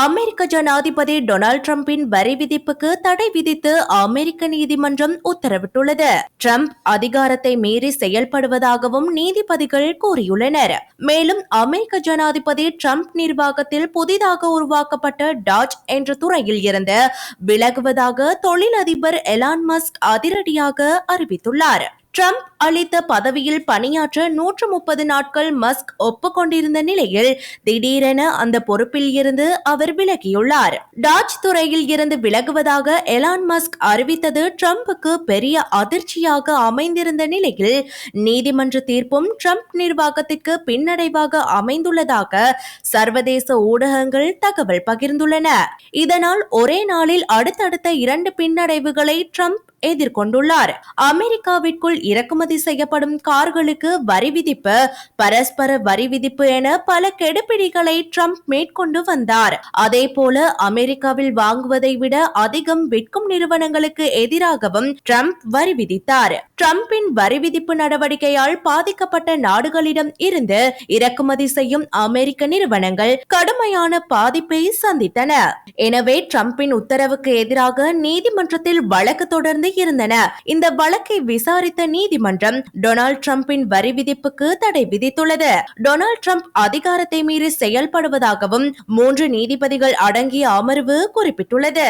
அமெரிக்க ஜனாதிபதி டொனால்ட் டிரம்பின் வரி விதிப்புக்கு தடை விதித்து அமெரிக்க நீதிமன்றம் உத்தரவிட்டுள்ளது. ட்ரம்ப் அதிகாரத்தை மீறி செயல்படுவதாகவும் நீதிபதிகள் கூறியுள்ளனர். மேலும் அமெரிக்க ஜனாதிபதி ட்ரம்ப் நிர்வாகத்தில் புதிதாக உருவாக்கப்பட்ட டாஜ் என்ற துறையில் இருந்து விலகுவதாக தொழிலதிபர் எலான் மஸ்க் அதிரடியாக அறிவித்துள்ளார். ட்ரம்ப் அளித்த பதவியில் பணியாற்ற நூற்று முப்பது நாட்கள் மஸ்க் ஒப்புக்கொண்டிருந்த நிலையில் திடீரென அந்த பொறுப்பில் இருந்து அவர் விலகியுள்ளார். டாச் துறையில் இருந்து விலகுவதாக எலான் மஸ்க் அறிவித்தது ட்ரம்புக்கு பெரிய அதிர்ச்சியாக அமைந்திருந்த நிலையில் நீதிமன்ற தீர்ப்பும் ட்ரம்ப் நிர்வாகத்திற்கு பின்னடைவாக அமைந்துள்ளதாக சர்வதேச ஊடகங்கள் தகவல் பகிர்ந்துள்ளன. இதனால் ஒரே நாளில் அடுத்தடுத்த இரண்டு பின்னடைவுகளை ட்ரம்ப் எதிர்கொண்டுள்ளார். அமெரிக்காவிற்குள் இறக்குமதி செய்யப்படும் கார்களுக்கு வரி விதிப்பு பரஸ்பர வரி விதிப்பு என பல கெடுபிடிகளை ட்ரம்ப் மேற்கொண்டு வந்தார். அதே போல அமெரிக்காவில் வாங்குவதை விட அதிகம் விற்கும் நிறுவனங்களுக்கு எதிராகவும் ட்ரம்ப் வரி விதித்தார். ட்ரம்பின் வரி விதிப்பு நடவடிக்கையால் பாதிக்கப்பட்ட நாடுகளிடம் இருந்து இறக்குமதி செய்யும் அமெரிக்க நிறுவனங்கள் கடுமையான பாதிப்பை சந்தித்தன. எனவே ட்ரம்பின் உத்தரவுக்கு எதிராக நீதிமன்றத்தில் வழக்கு தொடர்ந்து இருந்தன இந்த வழக்கை விசாரித்த நீதிமன்றம் டொனால்ட் டிரம்பின் வரி விதிப்புக்கு தடை விதித்துள்ளது. டொனால்ட் ட்ரம்ப் அதிகாரத்தை மீறி செயல்படுவதாகவும் மூன்று நீதிபதிகள் அடங்கிய அமர்வு குறிப்பிட்டுள்ளது.